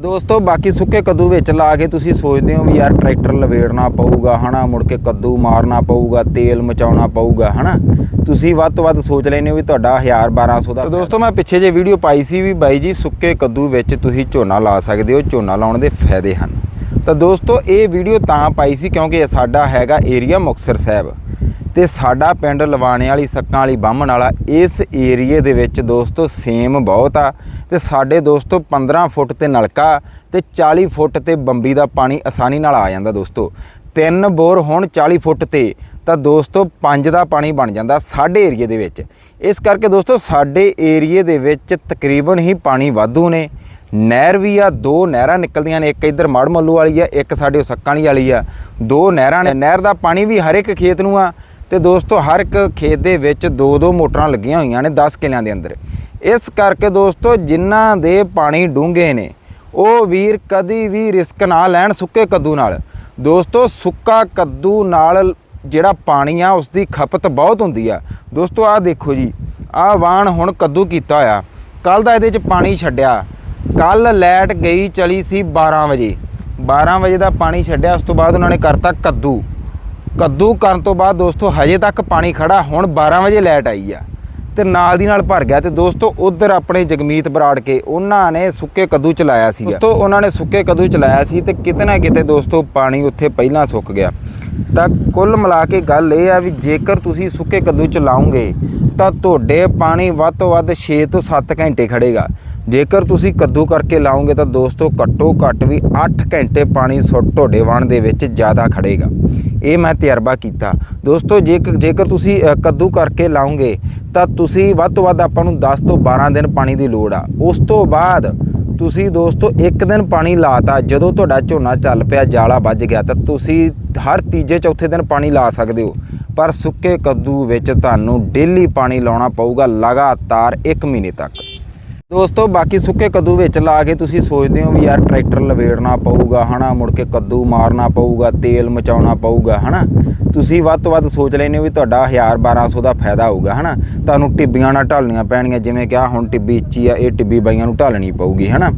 ਦੋਸਤੋ, ਬਾਕੀ ਸੁੱਕੇ ਕੱਦੂ ਵਿੱਚ ਲਾ ਕੇ ਤੁਸੀਂ ਸੋਚਦੇ ਹੋ ਵੀ ਯਾਰ ਟਰੈਕਟਰ ਲਵੇੜਨਾ ਪਊਗਾ, ਹਨਾ? ਮੁੜ ਕੇ ਕੱਦੂ ਮਾਰਨਾ ਪਊਗਾ, ਤੇਲ ਮਚਾਉਣਾ ਪਊਗਾ, ਹਨਾ? ਤੁਸੀਂ ਵੱਧ ਤੋਂ ਵੱਧ ਸੋਚ ਲੈਂਦੇ ਹੋ ਵੀ ਤੁਹਾਡਾ 1000 1200 ਦਾ ਦੋਸਤੋ, ਮੈਂ ਪਿੱਛੇ ਜੇ ਵੀਡੀਓ ਪਾਈ ਸੀ ਵੀ ਬਾਈ ਜੀ, ਸੁੱਕੇ ਕੱਦੂ ਵਿੱਚ ਤੁਸੀਂ ਝੋਨਾ ਲਾ ਸਕਦੇ ਹੋ, ਝੋਨਾ ਲਾਉਣ ਦੇ ਫਾਇਦੇ ਹਨ। ਤਾਂ ਦੋਸਤੋ, ਇਹ ਵੀਡੀਓ ਤਾਂ ਪਾਈ ਸੀ ਕਿਉਂਕਿ ਸਾਡਾ ਹੈਗਾ ਏਰੀਆ ਮੁਕਤਸਰ ਸਾਹਿਬ। ਤੇ ਸਾਡਾ ਪਿੰਡ ਲਵਾਣੇ ਵਾਲੀ ਸੱਕਾਂ ਵਾਲੀ ਬਾਹਮਣ ਵਾਲਾ ਇਸ ਏਰੀਏ ਦੇ ਵਿੱਚ ਦੋਸਤੋ ਸੇਮ ਬਹੁਤ ਆ ਤੇ ਸਾਡੇ ਦੋਸਤੋ 15 ਫੁੱਟ ਤੇ ਨਲਕਾ ਤੇ 40 ਫੁੱਟ ਤੇ ਬੰਬੀ ਦਾ ਪਾਣੀ ਆਸਾਨੀ ਨਾਲ ਆ ਜਾਂਦਾ ਦੋਸਤੋ। ਤਿੰਨ ਬੋਰ ਹੋਣ 40 ਫੁੱਟ ਤੇ ਤਾਂ ਦੋਸਤੋ ਪੰਜ ਦਾ ਪਾਣੀ ਬਣ ਜਾਂਦਾ ਸਾਡੇ ਏਰੀਏ ਦੇ ਵਿੱਚ। ਇਸ ਕਰਕੇ ਦੋਸਤੋ ਸਾਡੇ ਏਰੀਏ ਦੇ ਵਿੱਚ ਤਕਰੀਬਨ ਹੀ ਪਾਣੀ ਵਾਧੂ ਨੇ। ਨਹਿਰ ਵੀ ਆ, ਦੋ ਨਹਿਰਾਂ ਨਿਕਲਦੀਆਂ ਨੇ, ਇੱਕ ਇੱਧਰ ਮੜ ਮੱਲੂ ਵਾਲੀ ਆ, ਇੱਕ ਸਾਡੇ ਉਹ ਸੱਕਾਂ ਵਾਲੀ ਵਾਲੀ ਆ। ਦੋ ਨਹਿਰਾਂ ਨੇ, ਨਹਿਰ ਦਾ ਪਾਣੀ ਵੀ ਹਰ ਇੱਕ ਖੇਤ ਨੂੰ ਆ। ਤੇ ਦੋਸਤੋ, ਹਰ ਇੱਕ ਖੇਤ ਦੇ ਵਿੱਚ ਦੋ ਦੋ ਮੋਟਰਾਂ ਲੱਗੀਆਂ ਹੋਈਆਂ ਨੇ 10 ਕਿਲਿਆਂ ਦੇ ਅੰਦਰ। ਇਸ ਕਰਕੇ ਦੋਸਤੋ, ਜਿਨ੍ਹਾਂ ਦੇ ਪਾਣੀ ਡੂੰਘੇ ਨੇ, ਉਹ ਵੀਰ ਕਦੀ ਵੀ ਰਿਸਕ ਨਾ ਲੈਣ ਸੁੱਕੇ ਕੱਦੂ ਨਾਲ। ਦੋਸਤੋ, ਸੁੱਕਾ ਕੱਦੂ ਨਾਲ ਜਿਹੜਾ ਪਾਣੀ ਆ, ਉਸ ਦੀ ਖਪਤ ਬਹੁਤ ਹੁੰਦੀ ਆ। ਦੋਸਤੋ, ਆਹ ਦੇਖੋ ਜੀ, ਆਹ ਵਾਣ ਹੁਣ ਕੱਦੂ ਕੀਤਾ ਹੋਇਆ। ਕੱਲ ਦਾ ਇਹਦੇ 'ਚ ਪਾਣੀ ਛੱਡਿਆ। ਕੱਲ ਲੈਟ ਗਈ, ਚਲੀ ਸੀ 12 ਵਜੇ। 12 ਵਜੇ ਦਾ ਪਾਣੀ ਛੱਡਿਆ, ਉਸ ਤੋਂ ਬਾਅਦ ਉਹਨਾਂ ਨੇ ਕਰਤਾ ਕੱਦੂ। ਕੱਦੂ ਕਰਨ ਤੋਂ ਬਾਅਦ ਦੋਸਤੋ ਹਜੇ ਤੱਕ ਪਾਣੀ ਖੜਾ, ਹੁਣ 12 ਵਜੇ ਲਾਈਟ ਆਈ ਆ। ਤੇ ਨਾਲ ਦੀ ਨਾਲ ਭਰ ਗਿਆ ਤੇ ਦੋਸਤੋ ਉਧਰ ਆਪਣੇ ਜਗਮੀਤ ਬਰਾੜ ਕੇ ਉਹਨਾਂ ਨੇ ਸੁੱਕੇ ਕੱਦੂ ਚਲਾਇਆ ਸੀ ਦੋਸਤੋ ਉਹਨਾਂ ਨੇ ਸੁੱਕੇ ਕੱਦੂ ਚਲਾਇਆ ਸੀ ਤੇ ਕਿਤੇ ਨਾ ਕਿਤੇ ਦੋਸਤੋ ਪਾਣੀ ਉੱਥੇ ਪਹਿਲਾਂ ਸੁੱਕ ਗਿਆ। ਤਾਂ ਕੁੱਲ ਮਿਲਾ ਕੇ ਗੱਲ ਇਹ ਆ ਵੀ ਜੇਕਰ ਤੁਸੀਂ ਸੁੱਕੇ ਕੱਦੂ ਚਲਾਉਂਗੇ ਤਾਂ ਤੁਹਾਡੇ ਪਾਣੀ ਵੱਧ ਤੋਂ ਵੱਧ 6 ਤੋਂ 7 ਘੰਟੇ ਖੜੇਗਾ। ਜੇਕਰ ਤੁਸੀਂ ਕੱਦੂ ਕਰਕੇ ਲਾਓਗੇ ਤਾਂ ਦੋਸਤੋ ਘੱਟੋ ਘੱਟ ਵੀ 8 ਘੰਟੇ ਪਾਣੀ ਸੁੱਟ ਤੁਹਾਡੇ ਵਾਣ ਦੇ ਵਿੱਚ ਜ਼ਿਆਦਾ ਖੜੇਗਾ। ਇਹ ਮੈਂ ਤਜਰਬਾ ਕੀਤਾ। ਦੋਸਤੋ ਜੇਕਰ ਜੇਕਰ ਤੁਸੀਂ ਕੱਦੂ ਕਰਕੇ ਲਾਓਗੇ ਤਾਂ ਤੁਸੀਂ ਵੱਧ ਤੋਂ ਵੱਧ ਆਪਾਂ ਨੂੰ 10 ਤੋਂ 12 ਦਿਨ ਪਾਣੀ ਦੀ ਲੋੜ ਆ। ਉਸ ਤੋਂ ਬਾਅਦ ਤੁਸੀਂ ਦੋਸਤੋ ਇੱਕ ਦਿਨ ਪਾਣੀ ਲਾਤਾ, ਜਦੋਂ ਤੁਹਾਡਾ ਝੋਨਾ ਚੱਲ ਪਿਆ, ਜਾਲਾ ਵੱਜ ਗਿਆ, ਤਾਂ ਤੁਸੀਂ ਹਰ ਤੀਜੇ ਚੌਥੇ ਦਿਨ ਪਾਣੀ ਲਾ ਸਕਦੇ ਹੋ। ਪਰ ਸੁੱਕੇ ਕੱਦੂ ਵਿੱਚ ਤੁਹਾਨੂੰ ਡੇਲੀ ਪਾਣੀ ਲਾਉਣਾ ਪਊਗਾ ਲਗਾਤਾਰ 1 ਮਹੀਨੇ ਤੱਕ। ਦੋਸਤੋ, ਬਾਕੀ ਸੁੱਕੇ ਕੱਦੂ ਵਿੱਚ ਲਾ ਕੇ ਤੁਸੀਂ ਸੋਚਦੇ ਹੋ ਵੀ ਯਾਰ ਟਰੈਕਟਰ ਲਵੇੜਨਾ ਪਊਗਾ, ਹਨਾ? ਮੁੜ ਕੇ ਕੱਦੂ ਮਾਰਨਾ ਪਊਗਾ, ਤੇਲ ਮਚਾਉਣਾ ਪਊਗਾ, ਹਨਾ? ਤੁਸੀਂ ਵੱਧ ਤੋਂ ਵੱਧ ਸੋਚ ਲੈਂਦੇ ਹੋ ਵੀ ਤੁਹਾਡਾ 1000 1200 ਦਾ ਫਾਇਦਾ ਹੋਊਗਾ, ਹਨਾ? ਤੁਹਾਨੂੰ ਟਿੱਬੀਆਂ ਨਾਲ ਢਾਲਣੀਆਂ ਪੈਣੀਆਂ ਜਿਵੇਂ ਕਿ ਆ ਹੁਣ ਟਿੱਬੀ ਇੱਚੀ ਆ, ਇਹ ਟਿੱਬੀ ਬਾਈਆਂ ਨੂੰ ਢਾਲਣੀ ਪਊਗੀ, ਹਨਾ?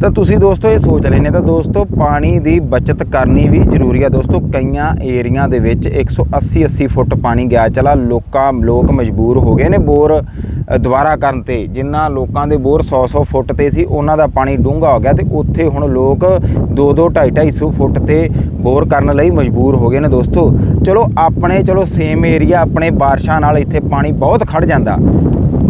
ਤਾਂ ਤੁਸੀਂ ਦੋਸਤੋ ਇਹ ਸੋਚ ਲੈਂਦੇ ਤਾਂ ਦੋਸਤੋ ਪਾਣੀ ਦੀ ਬਚਤ ਕਰਨੀ ਵੀ ਜ਼ਰੂਰੀ ਆ। ਦੋਸਤੋ, ਕਈਆਂ ਏਰੀਆ ਦੇ ਵਿੱਚ 180 80 ਫੁੱਟ ਪਾਣੀ ਗਿਆ, ਚਲਾ ਲੋਕਾਂ, ਲੋਕ ਮਜਬੂਰ ਹੋ ਗਏ ਨੇ। ਬੋਰ ਦੁਬਾਰਾ ਕਰਨ ਤੇ। ਜਿਨ੍ਹਾਂ ਲੋਕਾਂ ਦੇ ਬੋਰ 100 100 ਫੁੱਟ ਤੇ ਸੀ, ਉਹਨਾਂ ਦਾ ਪਾਣੀ ਡੂੰਘਾ ਹੋ ਗਿਆ ਤੇ ਉੱਥੇ ਹੁਣ ਲੋਕ 2 2 2.5 250 ਫੁੱਟ ਤੇ ਬੋਰ ਕਰਨ ਲਈ ਮਜਬੂਰ ਹੋ ਗਏ ਨੇ ਦੋਸਤੋ। ਚਲੋ, ਆਪਣੇ ਚਲੋ ਸੇਮ ਏਰੀਆ ਆਪਣੇ ਬਾਰਿਸ਼ਾਂ ਨਾਲ ਇੱਥੇ ਪਾਣੀ ਬਹੁਤ ਖੜ ਜਾਂਦਾ।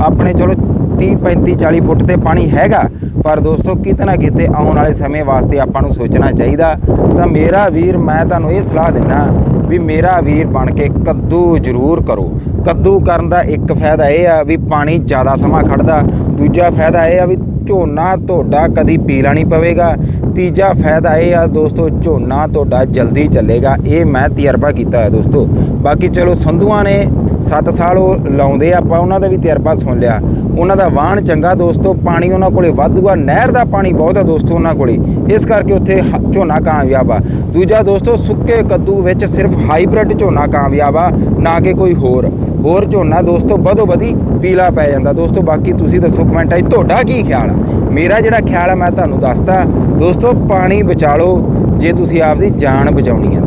ਆਪਣੇ ਚਲੋ 30 35 40 ਫੁੱਟ ਤੇ ਪਾਣੀ ਹੈਗਾ, ਪਰ ਦੋਸਤੋ ਕਿਤੇ ਨਾ ਕਿਤੇ ਆਉਣ ਵਾਲੇ ਸਮੇਂ ਵਾਸਤੇ ਆਪਾਂ ਨੂੰ ਸੋਚਣਾ ਚਾਹੀਦਾ। ਤਾਂ ਮੇਰਾ ਵੀਰ, ਮੈਂ ਤੁਹਾਨੂੰ ਇਹ ਸਲਾਹ ਦਿੰਦਾ ਵੀ ਮੇਰਾ ਵੀਰ ਬਣ ਕੇ ਕੱਦੂ ਜ਼ਰੂਰ ਕਰੋ। ਕੱਦੂ ਕਰਨ ਦਾ ਇੱਕ ਫਾਇਦਾ ਇਹ ਆ ਵੀ ਪਾਣੀ ਜ਼ਿਆਦਾ ਸਮਾਂ ਖੜਦਾ ਦੂਜਾ ਫਾਇਦਾ ਇਹ ਆ ਵੀ ਝੋਨਾ ਤੁਹਾਡਾ ਕਦੀ ਪੀਲਾ ਨਹੀਂ ਪਵੇਗਾ। ਤੀਜਾ ਫਾਇਦਾ ਇਹ ਆ ਦੋਸਤੋ, ਝੋਨਾ ਤੁਹਾਡਾ ਜਲਦੀ ਚੱਲੇਗਾ। ਇਹ ਮੈਂ ਤਜਰਬਾ ਕੀਤਾ ਹੈ ਦੋਸਤੋ। ਬਾਕੀ ਚਲੋ ਸੰਧੂਆਂ ਨੇ 7 ਸਾਲ ਉਹ ਲਾਉਂਦੇ ਆ, ਆਪਾਂ ਉਹਨਾਂ ਦਾ ਵੀ ਤਜਰਬਾ ਸੁਣ ਲਿਆ। ਉਹਨਾਂ ਦਾ ਵਾਹਣ ਚੰਗਾ ਦੋਸਤੋ ਪਾਣੀ ਉਹਨਾਂ ਕੋਲੇ ਵਾਧੂ ਨਹਿਰ ਦਾ ਪਾਣੀ ਬਹੁਤ ਆ ਦੋਸਤੋ ਉਹਨਾਂ ਕੋਲੇ। ਇਸ ਕਰਕੇ ਉੱਥੇ ਹ- ਝੋਨਾ ਕਾਮਯਾਬ ਆ। ਦੂਜਾ ਦੋਸਤੋ ਸੁੱਕੇ ਕੱਦੂ ਵਿੱਚ ਸਿਰਫ ਹਾਈਬ੍ਰਿਡ ਝੋਨਾ ਕਾਮਯਾਬ ਆ ਨਾ ਕਿ ਕੋਈ ਹੋਰ। ਹੋਰ ਝੋਨਾ ਦੋਸਤੋ ਵਧੋ ਵਧੀ ਪੀਲਾ ਪੈ ਜਾਂਦਾ। ਦੋਸਤੋ ਬਾਕੀ ਤੁਸੀਂ ਦੱਸੋ ਕਮੈਂਟਾਂ ਆਈ ਤੁਹਾਡਾ ਕੀ ਖਿਆਲ ਆ? ਮੇਰਾ ਜਿਹੜਾ ਖਿਆਲ ਆ ਮੈਂ ਤੁਹਾਨੂੰ ਦੱਸਦਾ। ਦੋਸਤੋ ਪਾਣੀ ਬਚਾ ਲਓ ਜੇ ਤੁਸੀਂ ਆਪਦੀ ਜਾਨ ਬਚਾਉਣੀ ਹੈ